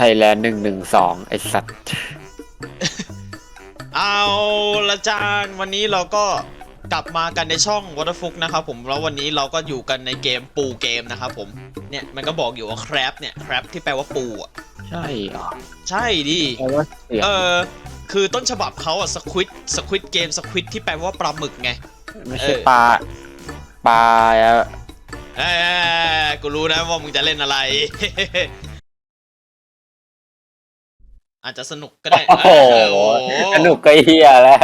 ไทยแลนด์หนึ่งหนึ่งสองไอสัตว์ เอาละจานวันนี้เราก็กลับมากันในช่องวอเตอร์ฟุกนะครับผมแล้ววันนี้เราก็อยู่กันในเกมปูเกมนะครับผมเนี่ยมันก็บอกอยู่ว่าแครปเนี่ยแครปที่แปลว่าปูอะใช่เหรอใช่ดิแปลว่าเสียงเออคือต้นฉบับเขาอะสควิตสควิตเกมสควิตที่แปลว่าปลาหมึกไง ไม่ใช่เออ ปลาปลาอะเอ้ยกูรู้นะว่ามึงจะเล่นอะไร อาจจะสนุกก็ได้โอ้โหเออสนุกก็เฮียแล้ว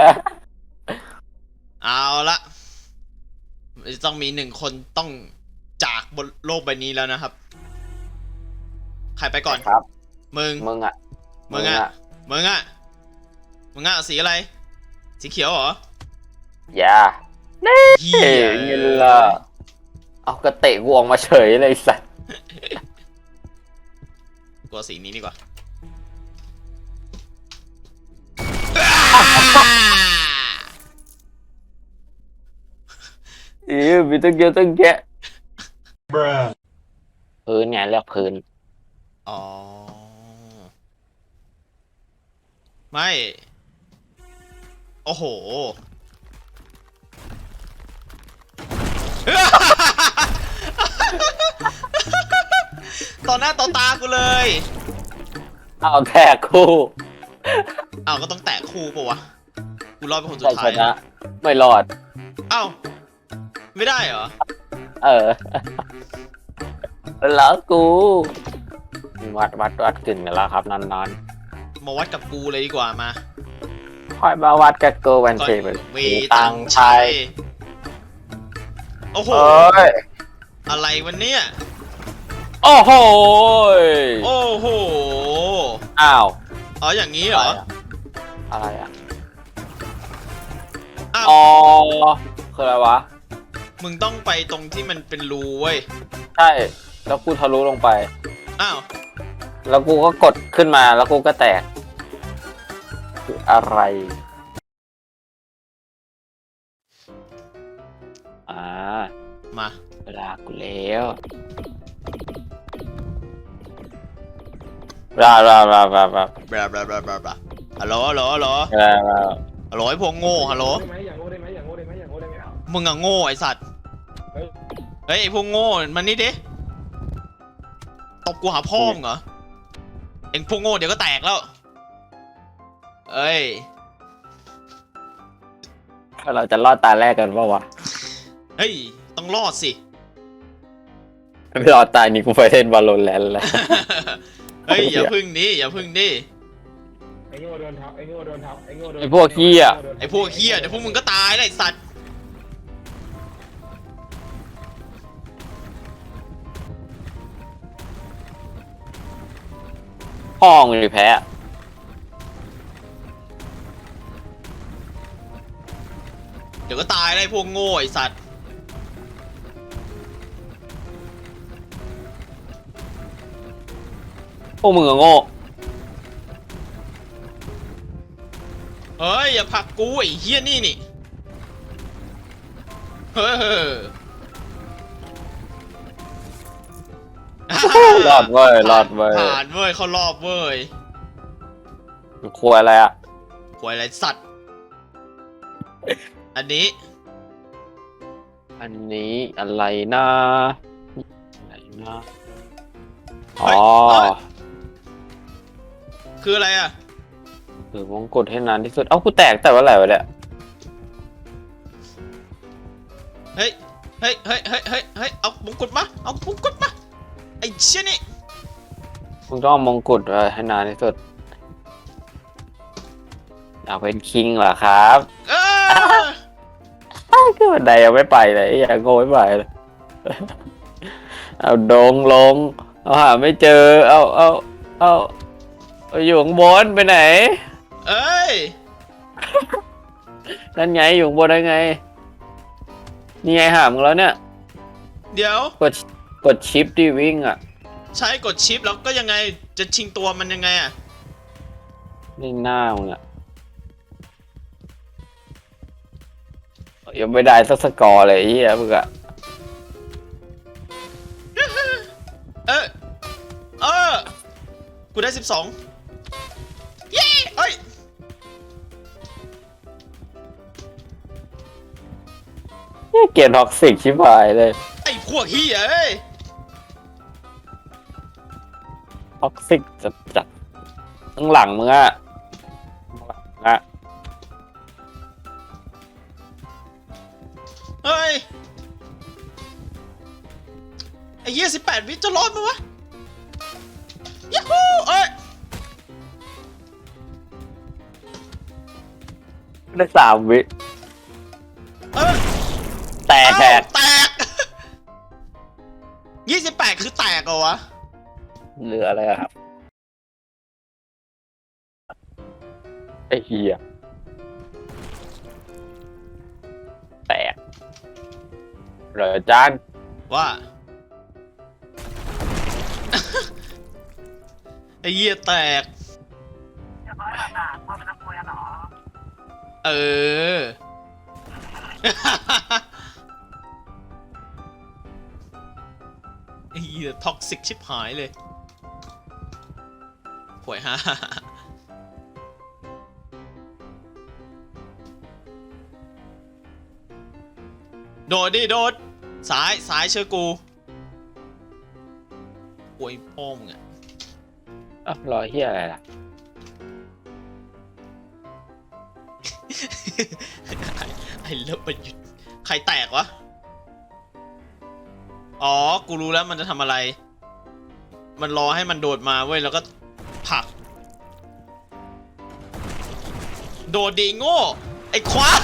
เอาละจะต้องมีหนึ่งคนต้องจากบนโลกใบนี้แล้วนะครับ ใครไปก่อนครับ มึง มึงอะ มึงอะมึงอะมึงอะสีอะไร สีเขียวเหรอ อย่าเฮีเฮ้ยยเงินละเอากระเตะกูออกมาเฉยเลยไอ้สัตว์กลัวสีนี้ดีกว่า ออมีตั้งเยอะตั้งแยะพื้นไงเรียกพื้น อ๋อ ไม่ โอ้โห ต่อหน้าต่อตากูเลย เอาแทกคู่อ้าวก็ต้องแตะคู่ปะวะ กูรอดเป็นคนสุใช่ดชท้ายนะ ไม่รอดอ้าว ไม่ได้เหรอ เออแล้วกูวัดวัดวัดกึ่งกันแล้วครับนอนนอนมาวัดกับกูเลยดีกว่ามาๆค่อยมาวัดกับกูวันก่อนเทมันมีตังค์ใช้โอ้โห เอ้ยอะไรวันเนี้ยโอ้โหโอ้โห อ้าวอ๋ออย่างนี้เหรอ อะไรอะอ้าวอ๋อคืออะไรวะ มึงต้องไปตรงที่มันเป็นรูเว้ย ใช่ แล้วกูทะลุลงไป อ้าว แล้วกูก็กดขึ้นมาแล้วกูก็แตก คืออะไร อ่ามาเวลากูแล้วราราราราราบลาบลาบลาบลาบลาฮัลโหลฮัลโหลฮัลโหลราราฮัลโหลไอ้พวกโง่ฮัลโหล ได้ไหมอย่างโง่ได้ไหมอย่างโง่ได้ไหมอย่างโง่ได้ไหมเอามึงอะโง่ไอสัตว์เฮ้ย เฮ้ยไอพวกโง่ มันนี่ดิตบกูหาพ่อมึงเหรอเอ็งพวกโง่เดี๋ยวก็แตกแล้วเอ้ย เราจะรอดตาแรกกันปะวะเฮ้ย ต้องรอดสิ ไม่รอดตายนี่กูไปเล่นบอลลูนแล้วแหละเฮ้ย อย่าพึ่งดิอย่าพึ่งดิไอ้โง่โดนทับไอ้โง่โดนทับไอ้โง่โดนไอ้พวกเหี้ย ไอพวกเฮียเดี๋ยวพวกมึงก็ตายเลยไอสัตว์ ห้องหรือแพ้ เดี๋ยวก็ตายเลยไอ้พวกโง่ไอสัตว์ พวกมึงอะโง่ เฮ้ย อย่าผลักกูไอ้เฮียนี่นี่ เฮ้ย รอดเว้ยรอดเว้ยผ่านเว้ยเขารอบเว้ยครัวอะไรอะหวยอะไรสัตว์ อันนี้ อันนี้อะไรนะอะไรนะอ๋อเฮ้ยคืออะไรอะถือมงกุฎให้นานที่สุด เอ้ากูแตกแต่ว่าอะไรวะเนี่ยเฮ้ยเฮ้ยเฮ้ยเฮ้ยเฮ้ยเฮ้ยเอามงกุฎมา เอามงกุฎมาไอ้เชี่ยนี่มึงต้องเอามงกุฎไว้ให้นานที่สุดอยากเป็นคิงเหรอครับเออคือบันไดยังไม่ไปเลยอยากโง่ไม่ไปเลยเอาดงลงเอาหาไม่เจอเอาเอาเอาเอาอยู่ข้างบนไปไหน เอ้ยนั่นไงอยู่ข้างบนได้ไง นี่ไงหามึงแล้วเนี่ย เดี๋ยว กด กดชิปดิวิ่งอะใช้กดชิปแล้วก็ยังไงจะชิงตัวมันยังไงอะนี่หน้ามึงอะยังไม่ได้สักสกอร์เลยไอ้เฮียมึงอะเออเออกูได้สิบสองเย้เอ้ยเนี่ยเกลียดท็อกซิกชิบหายเลย ไอ้พวกเฮียเอ้ย ท็อกซิกจัดจัดข้างหลังมึงอะข้างหลังมึงอะเฮ้ย ไอ้เหี้ยสิบแปดวิจะรอดไหมวะยัฮูเอ้ย ได้สามวิ หลืออะไรอะครับไอเหี้ยแตกเหลือจานว่า ไอ้เหี้ยแตก เออ ไอ้เหี้ยท็อกซิกชิบหายเลย ห่วยฮะโดดดิโดดซ้ายซ้ายเชื่อกูโวยพ่อมึงอะอะรอเหี้ยอะไรล่ะ ไอ้เลิฟประยุทธ์ใครแตกวะ อ๋อ กูรู้แล้วมันจะทำอะไร มันรอให้มันโดดมาเว้ย แล้วก็ ผลัก โดดดีโง่ ไอ้ควาย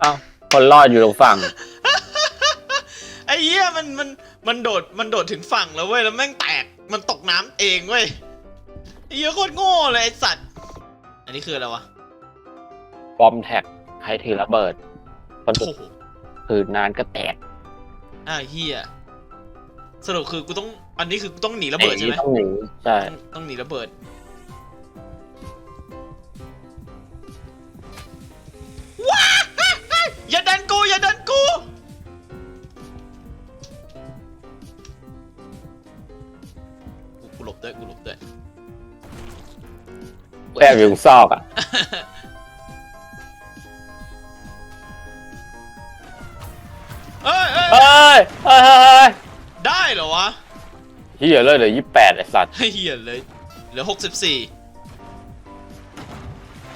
เอ้าคนรอดอยู่ตรงฝั่ง ไอ้เหี้ยมันมันมันโดดมันโดดถึงฝั่งแล้วเว้ยแล้วแม่งแตกมันตกน้ำเองเว้ยไอ้เหี้ยโคตรโง่เลยไอ้สัตว์ อันนี้คืออะไรวะบอมแท็กใครถือระเบิด คนโอ้โหถือนานก็แตกอ่าเฮียสรุปคือกูต้อง อันนี้คือกูต้องหนีระเบิดใช่ไหมอ้นี่ต้องหนีใช่ต้องต้องหนีระเบิด ว้าอย่าดันกู อย่าดันกู กูกูหลบด้วย กูหลบด้วยแอบอยู่ตรงซอกอะเอ้ยเอ้ยเอ้ยเอ้ยเอ้ยเอ้ยได้เหรอวะ เฮียเลยเหลือยี่แปดไอ้สัตว์ เฮียเลยเหลือหกสิบสี่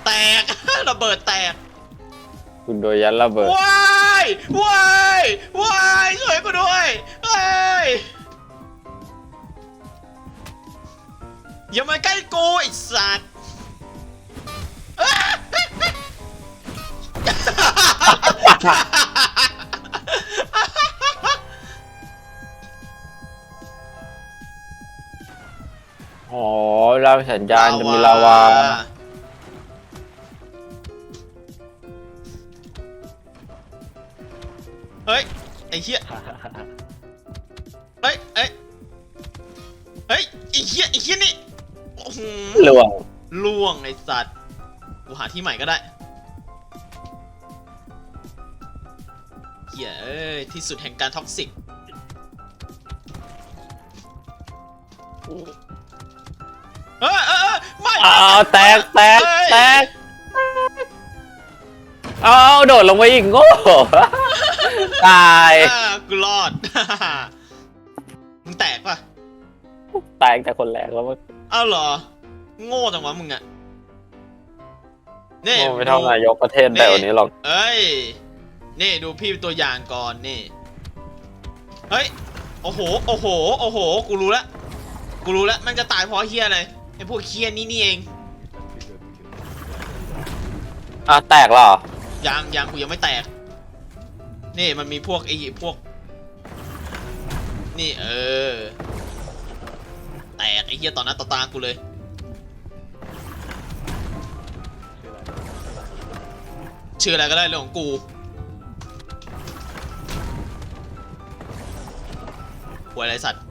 แตก ระเบิดแตกคุณโดยยันระเบิดว้ายว้ายว้ายช่วยกูด้วยเอ้ยอย่ามาใกล้กูไอ้สัตว์ เราสัญญาณจะมีลาวา เฮ้ย ไอ้เหี้ย เฮ้ยเอ้ย เฮ้ย ไอ้เหี้ย ไอ้เหี้ยนี่โอ้โหหลวงล่วงไอ้สัตว์ กูหาที่ใหม่ก็ได้เหี้ยเอ้ย ที่สุดแห่งการท็อกซิก เอ้ยเอ้ยเอ้ยไม่อ้าวแตกแตกเอ้ยแตกเอาโดดลงไปอีกโง่ตายอ่ากูรอด มึงแตกปะตายตั้งแต่คนแรกแล้วมั้ง เอ้าเหรอ โง่จังวะมึงอะนี่โง่ไม่เท่านายกประเทศแต่วันนี้หรอก เอ้ย นี่ดูพี่เป็นตัวอย่างก่อนนี่ เฮ้ย โอ้โห โอ้โห โอ้โห กูรู้แล้วกูรู้แล้วมันจะตายเพราะเฮียอะไร ไอ้พวกเฮียนี่นี่เองอะแตกแล้วเหรอยังยังกูยังไม่แตก นี่มันมีพวกไอ้พวก นี่เออ แตกไอ้เหี้ยต่อหน้าต่อตากูเลย ชื่ออะไรก็ได้เรื่องของกู หวยอะไรสัตว์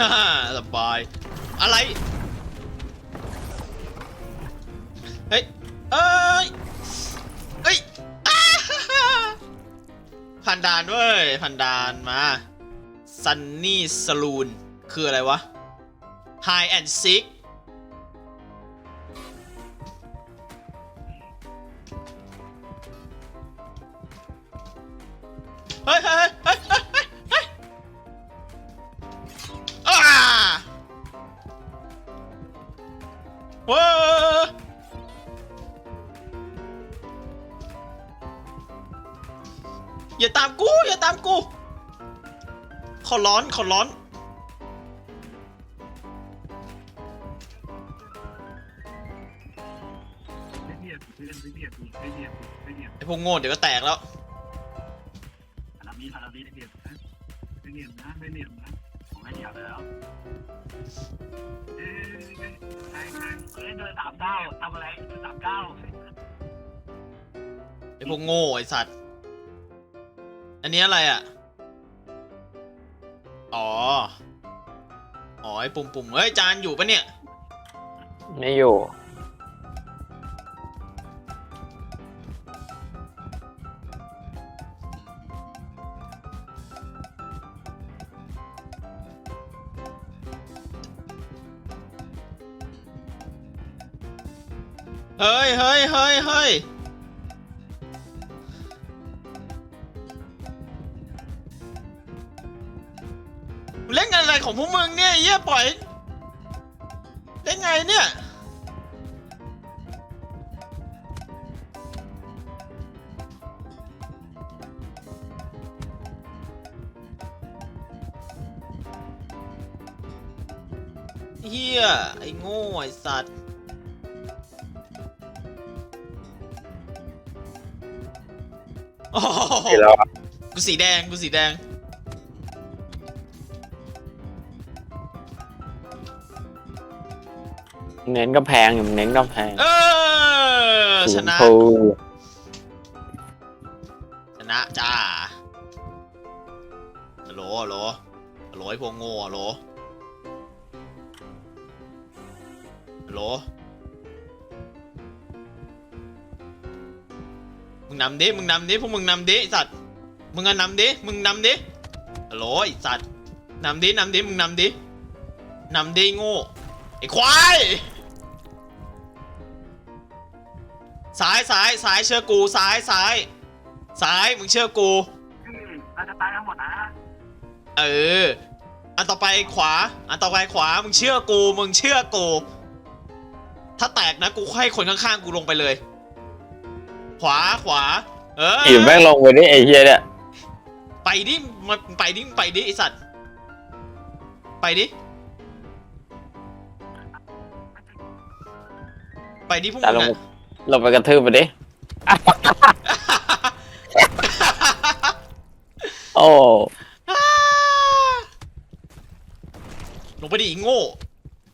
ฮ่าสบาย อะไร เฮ้ย เอ้ย เฮ้ยผ่านด่านด้วยผ่านด่านมาซันนี่สลูนคืออะไรวะ High and Sick เฮ้ยเฮ้ย ว้าอย่าตามกู อย่าตามกู ขอร้อน ขอร้อน ไม่เบียดไม่เล่นไม่เบียดไม่เบียดไม่เบียดไอพวกโง่เดี๋ยวก็แตกแล้วอาราบีอาราบีไม่เบียดนะไม่เบียดนะไม่เบียดนะ ไม่เดียดแล้วเอ้ยใครใช่เดินสามเก้าทำอะไรเดินสามเก้าไอพวกโง่ไอสัตว์ อันนี้อะไรอะ อ๋อ อ๋อไอปุ่มปุ่มเฮ้ยจานอยู่ปะเนี่ย ไม่อยู่ เฮ้ยเฮ้ยเฮ้ยเฮ้ยเล่นอะไรของพวกมึงเนี่ยเยี่ยปล่อยเล่นไงเนี่ย เฮียไอ้โง่ไอ้สัตว์ โอ้โหเห็นแล้วอะกูสีแดงกูสีแดง เน้นกำแพงอยู่เน้นกำแพงเออชนะโอ้ชนะจ้าฮัลโหลฮัลโหลฮัลโหลไอ้พวกโง่ฮัลโหลฮัลโหล งนำดิมึงนำดิพวกมึงนำดิไอ้สัตว์มึงอะนำดิมึงนำดิฮัลโหลไอ้สัตว์นำดินำดิมึงนำดินำดิโง่ไอ้ควายซ้ายซ้ายซ้ายเชื่อกูซ้ายซ้ายซ้ายมึงเชื่อกูเราจะตายทั้งหมดนะเอออันต่อไปขวา อันต่อไปขวามึงเชื่อกูมึงเชื่อกูถ้าแตกนะกูให้คนข้างๆกูลงไปเลย ขวาขวา เอออีแม่งลงไปนี่ไอ้เฮียเนี่ยไปดิมันไปดิไปดิไอสัตว์ไปดิไปดิพวกแต่มึลงงอะลงไปกระทืบไปดิ โอ้ลงไปดิไอ้โง่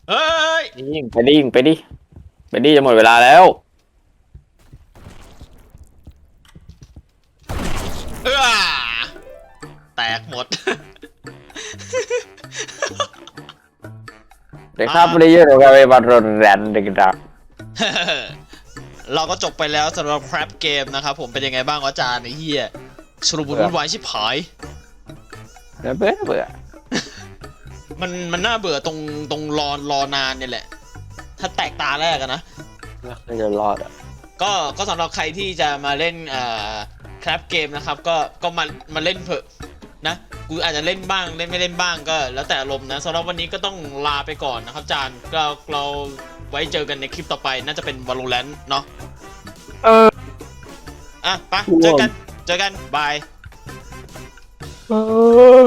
เฮ้ยยิงไปดิยิงไปดิไปดิจะหมดเวลาแล้ว กหมดเดี๋ยวครับเรียนเราไปบอลแรนเด็กดักเราก็จบไปแล้วสำหรับครับเกมนะครับผมเป็นยังไงบ้างวะอาจารย์ไอ้เหี้ยชุลมุนวุ่นวายชิบหาย เบื่อเบื่อมันมันน่าเบื่อตรงตรงรอรอนานเนี่ยแหละ ถ้าแตกตาแรกอะนะ ไม่จะรอดอะก็ก็สำหรับใครที่จะมาเล่นเอ่อครับเกมนะครับ ก็ก็มามาเล่นเถอะ นะกูอาจจะเล่นบ้างเล่นไม่เล่นบ้างก็ แล้วแต่อารมณ์นะสำหรับวันนี้ก็ต้องลาไปก่อนนะครับอาจารย์ก็เราไว้เจอกันในคลิปต่อไปน่าจะเป็น Valorant เนาะเอออะไปเจอกันเจอกันบาย เออ